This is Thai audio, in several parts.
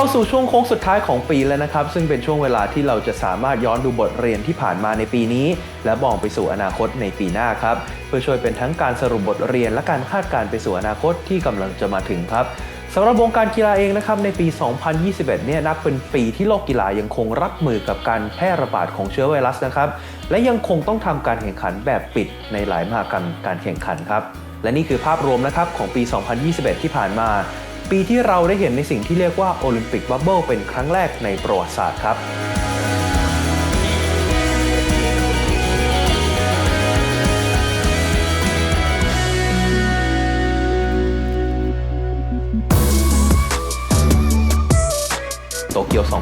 เข้าสู่ช่วงโค้งสุดท้ายของปีแล้วนะครับ ซึ่งเป็นช่วงเวลาที่เราจะสามารถย้อนดูบทเรียนที่ผ่านมาในปีนี้ และมองไปสู่อนาคตในปีหน้าครับ เพื่อช่วยเป็นทั้งการสรุปบทเรียนและการคาดการณ์ไปสู่อนาคตที่กำลังจะมาถึงครับสำหรับวงการกีฬาเองนะครับในปี 2021 เนี่ยนับเป็นปีที่โลกกีฬายังคงรับมือกับการแพร่ระบาดของเชื้อไวรัสนะครับ และยังคงต้องทำการแข่งขันแบบปิดในหลายมหกรรมการแข่งขันครับ และนี่คือภาพรวมนะครับของปี 2021 ที่ผ่านมา ปีที่เราได้เห็นในสิ่งที่เรียกว่าโอลิมปิกบับเบิลเป็นครั้งแรกในประวัติศาสตร์ครับ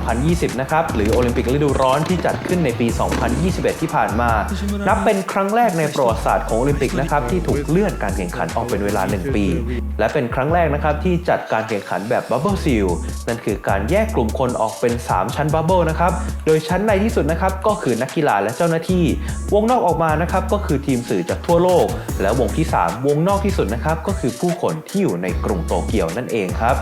2020 นะครับ หรือโอลิมปิกฤดูร้อนที่จัดขึ้นในปี 2021 ที่ผ่านมา นับเป็นครั้งแรกในประวัติศาสตร์ของโอลิมปิกนะครับที่ถูกเลื่อนการแข่งขันออกเป็นเวลา 1 ปี และเป็นครั้งแรกนะครับที่จัดการแข่งขันแบบบับเบิลซีลนั่นคือการแยกกลุ่มคนออกเป็น 3 ชั้นบับเบิลนะครับ โดยชั้นในที่สุดนะครับก็คือนักกีฬาและเจ้าหน้าที่ วงนอกออกมานะครับก็คือทีมสื่อจากทั่วโลก และวงที่ 3 วงนอกที่สุดนะครับก็คือผู้คนที่อยู่ในกรุงโตเกียวนั่นเองครับ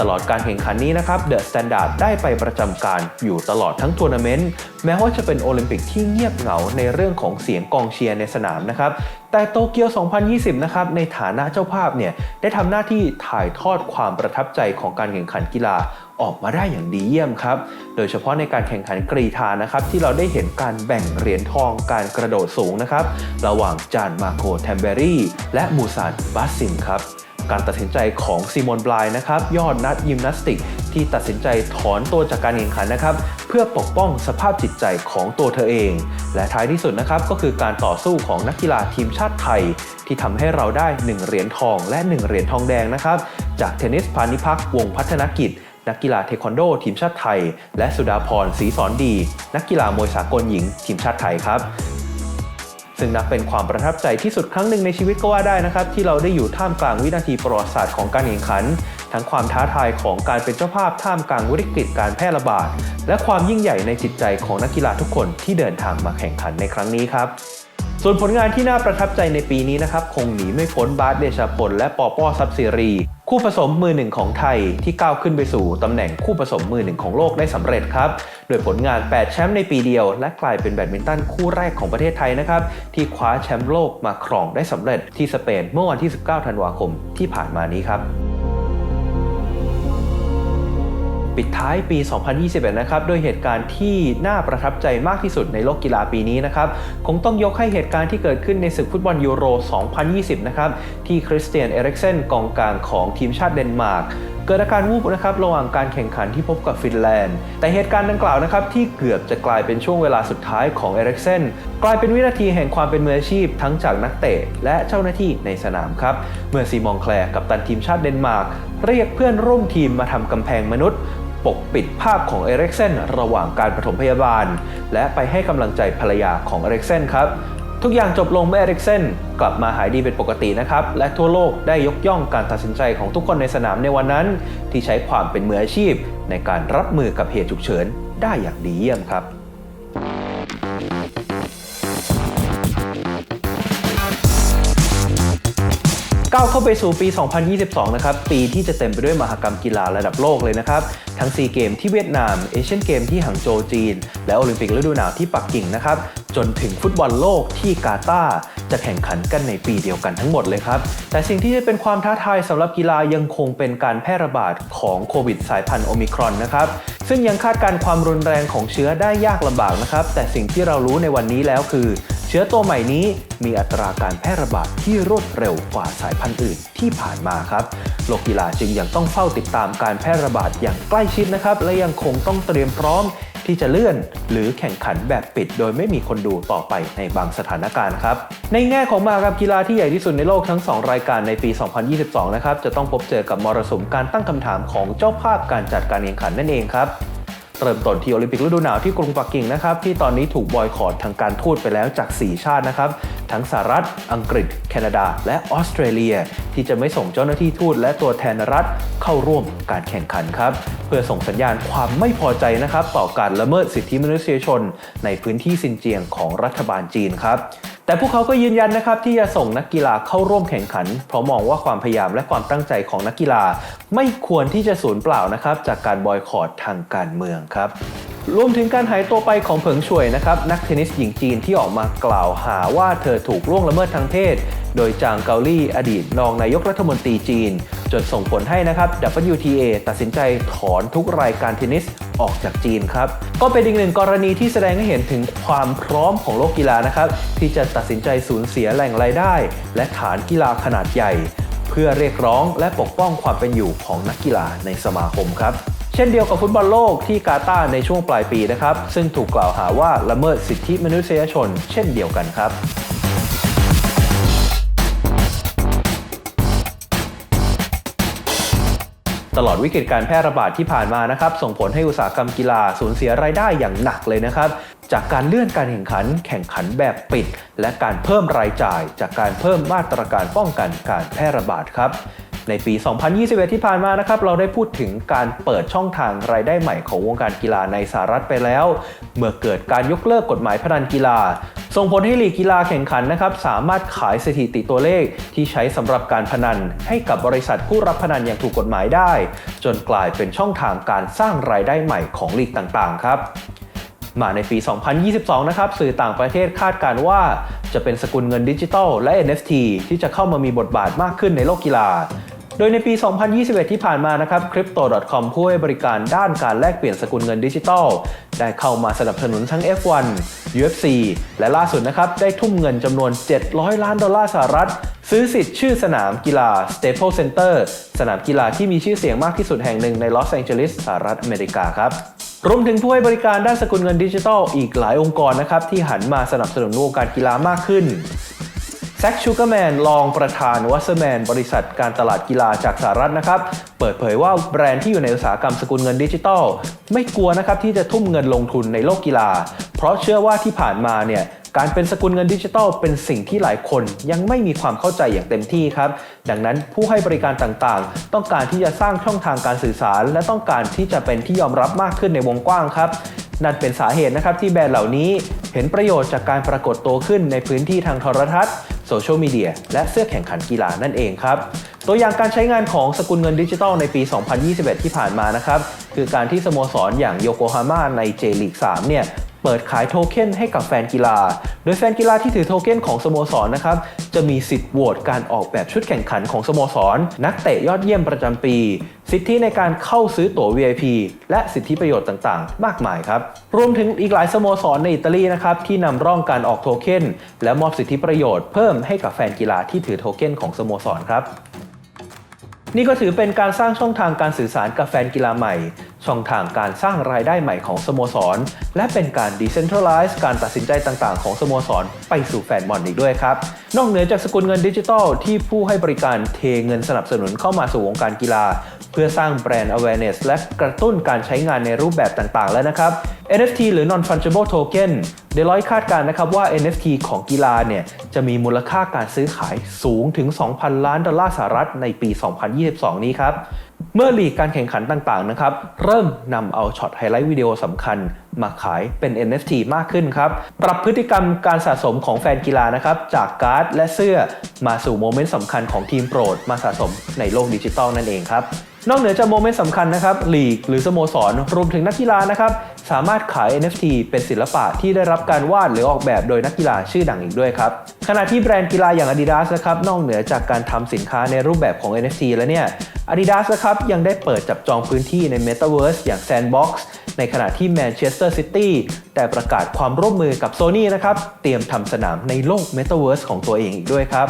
ตลอดการแข่งขันนี้นะครับเดอะสแตนดาร์ดได้ไปประจำการอยู่ตลอดทั้งทัวร์นาเมนต์แม้ว่าจะเป็นโอลิมปิกที่เงียบเหงาในเรื่องของเสียงกองเชียร์ในสนามนะครับแต่โตเกียว 2020 นะครับ ในฐานะเจ้าภาพเนี่ย ได้ทำหน้าที่ถ่ายทอดความประทับใจของการแข่งขันกีฬาออกมาได้อย่างดีเยี่ยมครับ โดยเฉพาะในการแข่งขันกรีธานะครับ ที่เราได้เห็นการแบ่งเหรียญทองการกระโดดสูงนะครับ ระหว่างจานมาโคแทมเบรี่ และมูซานบาสซินครับ การตัดสินใจของซิมอนบลายนะครับยอดนักยิมนาสติก ที่ตัดสินใจถอนตัวจากการแข่งขันนะครับเพื่อปกป้องสภาพจิตใจของตัวเธอเอง และท้ายที่สุดนะครับก็คือการต่อสู้ของนักกีฬาทีมชาติไทย ที่ทำให้เราได้ 1 เหรียญทองและ 1 เหรียญทองแดงนะครับจากเทนนิสพานิพักวงพัฒนกิจนักกีฬาเทควันโด ทีมชาติไทย และสุดาพรศรีสอนดี นักกีฬามวยสากลหญิง ทีมชาติไทยครับ ซึ่งนับเป็นความประทับใจที่สุดครั้งหนึ่งในชีวิตก็ว่าได้นะครับ ที่เราได้อยู่ท่ามกลางวินาทีประวัติศาสตร์ของการแข่งขัน ทั้งความท้าทายของการเป็นเจ้าภาพท่ามกลางวิกฤตการแพร่ระบาด และความยิ่งใหญ่ในจิตใจของนักกีฬาทุกคนที่เดินทางมาแข่งขันในครั้งนี้ครับ ส่วนผลงานที่น่าประทับใจในปีนี้นะครับ คงหนีไม่พ้นบาสเดชาพลและปอป้อซับซีรี คู่ผสมมือหนึ่งของไทยที่ก้าวขึ้นไปสู่ตำแหน่งคู่ผสมมือหนึ่งของโลกได้สำเร็จครับ โดยผลงาน 8 แชมป์ในปีเดียว และกลายเป็นแบดมินตันคู่แรกของประเทศไทยนะครับ ที่คว้าแชมป์โลกมาครองได้สำเร็จที่สเปนเมื่อวันที่ 19 ธันวาคมที่ผ่านมานี้ครับ ปิดท้ายปี 2021 นะครับด้วยเหตุการณ์ที่น่าประทับใจมากที่สุดในโลกกีฬาปีนี้นะครับคงต้องยกให้เหตุการณ์ที่เกิดขึ้นในศึกฟุตบอลยูโร 2020 นะครับที่คริสเตียนเอริกเซนกองกลางของทีมชาติเดนมาร์กเกิดอาการวูบนะครับระหว่างการแข่งขันที่พบกับฟินแลนด์ แต่เหตุการณ์ดังกล่าวนะครับที่เกือบจะกลายเป็นช่วงเวลาสุดท้ายของเอริกเซนกลายเป็นวินาทีแห่งความเป็นมืออาชีพทั้งจากนักเตะและเจ้าหน้าที่ในสนามครับ เมื่อซีมองแคลร์กับตันทีมชาติเดนมาร์กเรียกเพื่อนร่วมทีมมาทำกำแพงมนุษย์ ปกปิดภาพของเอริกเซนระหว่างการปฐมพยาบาล และไปให้กำลังใจภรรยาของเอริกเซนครับทุกอย่างจบลงเมื่อเอริกเซนกลับมาหายดีเป็นปกตินะครับ และทั่วโลกได้ยกย่องการตัดสินใจของทุกคนในสนามในวันนั้น ที่ใช้ความเป็นมืออาชีพในการรับมือกับเหตุฉุกเฉินได้อย่างดีเยี่ยมครับ ก้าวเข้าไปสู่ปี 2022 นะครับ ปีที่จะเต็มไปด้วยมหกรรมกีฬาระดับโลกเลยนะครับ ทั้งซีเกมที่เวียดนาม เอเชียนเกมที่หังโจวจีน และโอลิมปิกฤดูหนาวที่ปักกิ่งนะครับ จนถึงฟุตบอลโลกที่กาตาร์จะแข่งขันกันในปีเดียวกันทั้งหมดเลยครับ แต่สิ่งที่จะเป็นความท้าทายสำหรับกีฬายังคงเป็นการแพร่ระบาดของโควิดสายพันธุ์โอมิครอนนะครับ ซึ่งยังคาดการณ์ความรุนแรงของเชื้อได้ยากลำบากนะครับ แต่สิ่งที่เรารู้ในวันนี้แล้วคือ เชื้อตัวใหม่นี้มีอัตราการแพร่ระบาดที่รวดเร็วกว่าสายพันธุ์อื่นที่ผ่านมาครับโลกกีฬาจึงยังต้องเฝ้าติดตามการแพร่ระบาดอย่างใกล้ชิดนะครับ และยังคงต้องเตรียมพร้อมที่จะเลื่อน หรือแข่งขันแบบปิด โดยไม่มีคนดูต่อไปในบางสถานการณ์ครับ ในแง่ของมหากรรมกีฬาที่ใหญ่ที่สุดในโลกทั้ง 2 รายการในปี 2022 นะครับ จะต้องพบเจอกับมรสุมการตั้งคำถามของเจ้าภาพการจัดการแข่งขันนั่นเองครับ เริ่มต้นที่โอลิมปิกฤดูหนาวที่กรุงปักกิ่งนะครับที่ตอนนี้ถูกบอยคอรดทางการทูตไปแล้วจาก 4 ชาตินะครับทั้งสหรัฐ อังกฤษ แคนาดา และออสเตรเลีย ที่จะไม่ส่งเจ้าหน้าที่ทูตและตัวแทนรัฐเข้าร่วมการแข่งขันครับเพื่อส่งสัญญาณความไม่พอใจนะครับต่อการละเมิดสิทธิมนุษยชน ในพื้นที่ซินเจียงของรัฐบาลจีนครับ แต่พวกเขาก็ยืนยันนะครับที่จะส่งนักกีฬาเข้าร่วมแข่งขัน เพราะมองว่าความพยายามและความตั้งใจของนักกีฬา ไม่ควรที่จะสูญเปล่านะครับจากการบอยคอรดทางการเมืองครับรวมถึงการหายตัวไปของเผิงช่วยนะครับนักเทนนิสหญิงจีนที่ออกมากล่าวหาว่าเธอถูกล่วงละเมิดทางเพศ โดยจางเกาลี่อดีตรองนายกรัฐมนตรีจีน จนส่งผลให้นะครับ WTA ตัดสินใจถอนทุกรายการเทนนิส ออกจากจีนครับ ก็เป็นอีกหนึ่งกรณีที่แสดงให้เห็นถึงความพร้อมของโลกกีฬานะครับที่จะตัดสินใจสูญเสียแหล่งรายได้ และฐานกีฬาขนาดใหญ่ เพื่อเรียกร้องและปกป้องความเป็นอยู่ของนักกีฬาในสมาคมครับเช่นเดียวกับฟุตบอลโลกที่กาตาร์ในช่วงปลายปีนะครับ ซึ่งถูกกล่าวหาว่าละเมิดสิทธิมนุษยชน เช่นเดียวกันครับ ตลอดวิกฤตการแพร่ระบาดที่ผ่านมานะครับ ส่งผลให้อุตสาหกรรมกีฬาสูญเสียรายได้อย่างหนักเลยนะครับ จากการเลื่อนการแข่งขัน แข่งขันแบบปิด และการเพิ่มรายจ่าย จากการเพิ่มมาตรการป้องกันการแพร่ระบาดครับ ในปี 2021 ที่ผ่านมานะครับเราได้พูดถึงการเปิดช่องทางรายได้ใหม่ของวงการกีฬาในสหรัฐไปแล้ว เมื่อเกิดการยกเลิกกฎหมายพนันกีฬา ส่งผลให้ลีกกีฬาแข่งขันนะครับสามารถขายสถิติตัวเลขที่ใช้สำหรับการพนัน ให้กับบริษัทผู้รับพนันอย่างถูกกฎหมายได้ จนกลายเป็นช่องทางการสร้างรายได้ใหม่ของลีกต่างๆ ครับมาในปี 2022 นะครับ สื่อต่างประเทศคาดการณ์ว่าจะเป็นสกุลเงินดิจิทัลและ NFT ที่จะเข้ามามีบทบาทมากขึ้นในโลกกีฬา โดยในปี 2021 ที่ผ่านมานะครับ Crypto.com ผู้ให้บริการด้านการแลกเปลี่ยนสกุลเงินดิจิทัลได้เข้ามาสนับสนุนทั้ง F1 UFC และล่าสุดนะครับ ได้ทุ่มเงินจำนวน 700 ล้านดอลลาร์สหรัฐ ซื้อสิทธิ์ชื่อสนามกีฬา Staples Center สนามกีฬาที่มีชื่อเสียงมากที่สุดแห่งหนึ่งในลอสแองเจลิสสหรัฐอเมริกาครับรวมถึงผู้ให้บริการด้านสกุลเงินดิจิทัลอีกหลายองค์กรนะครับที่หันมาสนับสนุนวงการกีฬามากขึ้น แซคชูเกอร์แมนรองประธานวัสแมน บริษัทการตลาดกีฬาจากสหรัฐนะครับ เปิดเผยว่าแบรนด์ที่อยู่ในอุตสาหกรรมสกุลเงินดิจิทัลไม่กลัวนะครับที่จะทุ่มเงินลงทุนในโลกกีฬา เพราะเชื่อว่าที่ผ่านมาเนี่ยการเป็นสกุลเงินดิจิทัลเป็นสิ่งที่หลายคนยังไม่มีความเข้าใจอย่างเต็มที่ครับ ดังนั้นผู้ให้บริการต่างๆ ต้องการที่จะสร้างช่องทางการสื่อสาร และต้องการที่จะเป็นที่ยอมรับมากขึ้นในวงกว้างครับ นั่นเป็นสาเหตุนะครับที่แบรนด์เหล่านี้เห็นประโยชน์จากการปรากฏตัวขึ้นในพื้นที่ทางโทรทัศน์ โซเชียลมีเดียและเสื้อแข่งขันกีฬานั่นเองครับ ตัวอย่างการใช้งานของสกุลเงินดิจิทัลในปี 2021 ที่ผ่านมานะครับ คือการที่สโมสรอย่างโยโกฮาม่าในเจลีก3เนี่ย เปิดขายโทเค็นให้กับแฟนกีฬา โดยแฟนกีฬาที่ถือโทเค็นของสโมสรนะครับ จะมีสิทธิ์โหวตการออกแบบชุดแข่งขันของสโมสร นักเตะยอดเยี่ยมประจำปี สิทธิในการเข้าซื้อตั๋ว VIP และสิทธิประโยชน์ต่างๆ มากมายครับ รวมถึงอีกหลายสโมสรในอิตาลีนะครับที่นำร่องการออกโทเค็นและมอบสิทธิประโยชน์เพิ่มให้กับแฟนกีฬาที่ถือโทเค็นของสโมสรครับนี่ก็ถือเป็นการสร้างช่องทางการสื่อสารกับแฟนกีฬาใหม่ ช่องทางการสร้างรายได้ใหม่ของสโมสร และเป็นการดิเซนทรัลไลซ์การตัดสินใจต่างๆ ของสโมสร ไปสู่แฟนบอลอีกด้วยครับ นอกเหนือจากสกุลเงินดิจิทัลที่ผู้ให้บริการเทเงินสนับสนุนเข้ามาสู่วงการกีฬา เพื่อสร้างแบรนด์ awareness และกระตุ้นการใช้งานในรูปแบบต่างๆ แล้วนะครับ NFT หรือ non fungible token เดลอยคาดการณ์นะครับว่า NFT ของกีฬาเนี่ยจะมีมูลค่าการซื้อขายสูงถึง 2,000 ล้านดอลลาร์สหรัฐในปี 2022 นี้ครับ เมื่อลีกการแข่งขันต่างๆนะครับเริ่มนำเอาช็อตไฮไลท์วิดีโอสำคัญมาขายเป็น NFT มากขึ้นครับ ปรับพฤติกรรมการสะสมของแฟนกีฬานะครับ จากการ์ดและเสื้อมาสู่โมเมนต์สำคัญของทีมโปรด มาสะสมในโลกดิจิตอลนั่นเองครับนอกเหนือจากโมเมนต์สำคัญนะครับลีกหรือสโมสรรวมถึงนักกีฬานะครับ สามารถขาย NFT เป็นศิลปะที่ได้รับการวาดหรือออกแบบโดยนักกีฬาชื่อดังอีกด้วยครับ ขณะที่แบรนด์กีฬาอย่าง Adidas นะครับนอกเหนือจากการทำสินค้าในรูปแบบของ NFT แล้วเนี่ย Adidas นะครับยังได้เปิดจับจองพื้นที่ใน Metaverse อย่าง Sandbox ในขณะที่ Manchester City ได้ประกาศความร่วมมือกับ Sony นะครับเตรียมทำสนามในโลก Metaverse ของตัวเองอีกด้วยครับ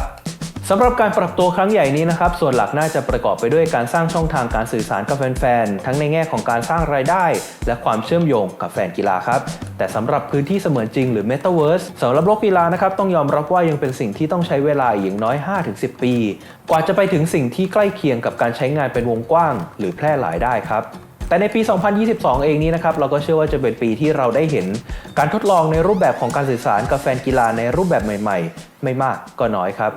สำหรับการปรับตัวครั้งใหญ่นี้นะครับ ส่วนหลักน่าจะประกอบไปด้วยการสร้างช่องทางการสื่อสารกับแฟนๆ ทั้งในแง่ของการสร้างรายได้ และความเชื่อมโยงกับแฟนกีฬาครับ แต่สำหรับพื้นที่เสมือนจริงหรือ Metaverse สำหรับโลกกีฬานะครับ ต้องยอมรับว่ายังเป็นสิ่งที่ต้องใช้เวลาอย่างน้อย 5-10 ปี กว่าจะไปถึงสิ่งที่ใกล้เคียงกับการใช้งานเป็นวงกว้าง หรือแพร่หลายได้ครับแต่ในปี 2022 เองนี้นะครับ เราก็เชื่อว่าจะเป็นปีที่เราได้เห็น การทดลองในรูปแบบของการสื่อสารกับแฟนกีฬาในรูปแบบใหม่ ๆ ไม่มากก็น้อยครับ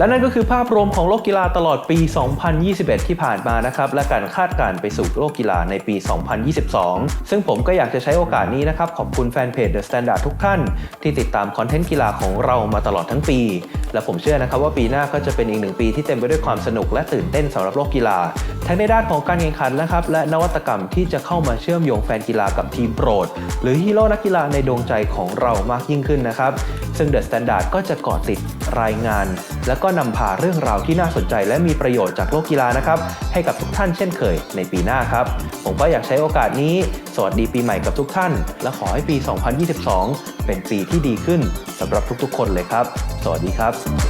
และนั่นก็คือภาพรวมของโลกกีฬาตลอดปี 2021 ที่ผ่านมานะครับ และการคาดการณ์ไปสู่โลกกีฬาในปี 2022 ซึ่งผมก็อยากจะใช้โอกาสนี้นะครับ ขอบคุณแฟนเพจ The Standard ทุกท่าน ที่ติดตามคอนเทนต์กีฬาของเรามาตลอดทั้งปี และผมเชื่อนะครับว่าปีหน้าก็จะเป็นอีกหนึ่งปีที่เต็มไปด้วยความสนุกและตื่นเต้นสำหรับโลกกีฬา ทั้งในด้านของการแข่งขันนะครับและนวัตกรรมที่จะเข้ามาเชื่อมโยงแฟนกีฬากับทีมโปรด หรือฮีโร่นักกีฬาในดวงใจของเรามากยิ่งขึ้นนะครับซึ่ง The Standard ก็จะเกาะติดรายงาน แล้วก็นำพาเรื่องราวที่น่าสนใจ และมีประโยชน์จากโลกกีฬานะครับ ให้กับทุกท่านเช่นเคยในปีหน้าครับ ผมก็อยากใช้โอกาสนี้ สวัสดีปีใหม่กับทุกท่าน และขอให้ปี 2022 เป็นปีที่ดีขึ้นสำหรับทุกๆ คนเลยครับ สวัสดีครับ